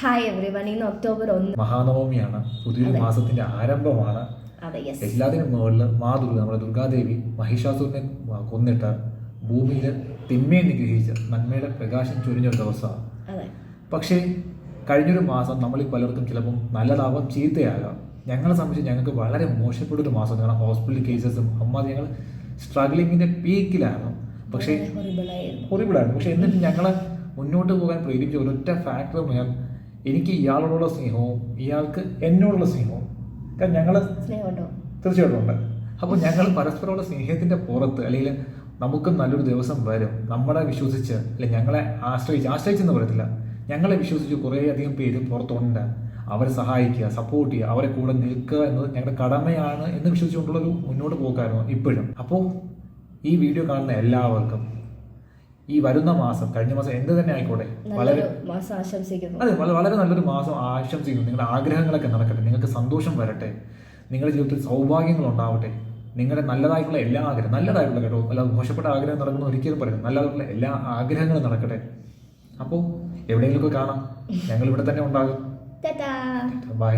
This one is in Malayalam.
ഹായ് എവറി വൺ ഇന്ന് ഒക്ടോബർ ഒന്ന്. മഹാനവമിയാണ്. പുതിയൊരു. മാസത്തിന്റെ ആരംഭമാണ്. അതെ യെസ് എല്ലാത്തിനും മുകളിൽ മാ ദുർഗ നമ്മുടെ ദുർഗാദേവി മഹിഷാസുരനെ കൊന്നിട്ട് ഭൂമിയിൽ തിന്മയെ നിഗ്രഹിച്ച് നന്മയുടെ പ്രകാശം ചൊരിഞ്ഞൊരു ദിവസമാണ്. അതെ. പക്ഷേ കഴിഞ്ഞൊരു മാസം നമ്മളിൽ പലർക്കും ചിലപ്പം നല്ലതാവാം ചീത്തയാകാം. ഞങ്ങളെ സംബന്ധിച്ച് ഞങ്ങൾക്ക് വളരെ മോശപ്പെട്ട ഒരു മാസം കാരണം ഹോസ്പിറ്റൽ കേസസും അമ്മ ഞങ്ങൾ സ്ട്രഗ്ലിങ്ങിന്റെ പീക്കിലായിരുന്നു പക്ഷേ ഹൊറിബിളായിരുന്നു പക്ഷെ എന്നിട്ട് ഞങ്ങളെ മുന്നോട്ട് പോകാൻ പ്രേരിപ്പിച്ച ഒരൊറ്റ ഫാക്ടർ ഞാൻ എനിക്ക് ഇയാളോടുള്ള സ്നേഹവും ഇയാൾക്ക് എന്നോടുള്ള സ്നേഹവും കാരണം ഞങ്ങൾ തീർച്ചയായിട്ടും ഉണ്ട് അപ്പോൾ ഞങ്ങൾ പരസ്പരമുള്ള സ്നേഹത്തിന്റെ പുറത്ത് അല്ലെങ്കിൽ നമുക്കും നല്ലൊരു ദിവസം വരും. നമ്മളെ വിശ്വസിച്ച് അല്ലെങ്കിൽ ഞങ്ങളെ ആശ്രയിച്ച് ആശ്രയിച്ചെന്ന് പറയത്തില്ല. ഞങ്ങളെ വിശ്വസിച്ച് കുറേയധികം പേര് പുറത്തുണ്ട്. അവരെ സഹായിക്കുക സപ്പോർട്ട് ചെയ്യുക അവരെ കൂടെ നിൽക്കുക എന്നത് ഞങ്ങളുടെ കടമയാണ് എന്ന് വിശ്വസിച്ചുകൊണ്ടുള്ളൊരു മുന്നോട്ട് പോക്കായിരുന്നു ഇപ്പോഴും. അപ്പോൾ ഈ വീഡിയോ കാണുന്ന എല്ലാവർക്കും ഈ വരുന്ന മാസം കഴിഞ്ഞ മാസം എന്ത് തന്നെ ആയിക്കോട്ടെ വളരെ മാസം ആശംസിക്കുന്നു. അതെ വള- വളരെ നല്ലൊരു മാസം ആശംസിക്കുന്നു. നിങ്ങളുടെ ആഗ്രഹങ്ങളൊക്കെ നടക്കട്ടെ നിങ്ങൾക്ക് സന്തോഷം വരട്ടെ നിങ്ങളുടെ ജീവിതത്തിൽ സൗഭാഗ്യങ്ങൾ ഉണ്ടാവട്ടെ നിങ്ങളുടെ നല്ലതായിട്ടുള്ള എല്ലാ ആഗ്രഹം നല്ലതായിട്ടുള്ള കേട്ടോ അല്ലാതെ മോശപ്പെട്ട ആഗ്രഹം നടക്കുന്ന ഒരിക്കലും പറയും നല്ലതായിട്ടുള്ള എല്ലാ ആഗ്രഹങ്ങളും നടക്കട്ടെ. അപ്പോൾ എവിടെയെങ്കിലുമൊക്കെ കാണാം ഞങ്ങൾ ഇവിടെ തന്നെ ഉണ്ടാകും. ബൈ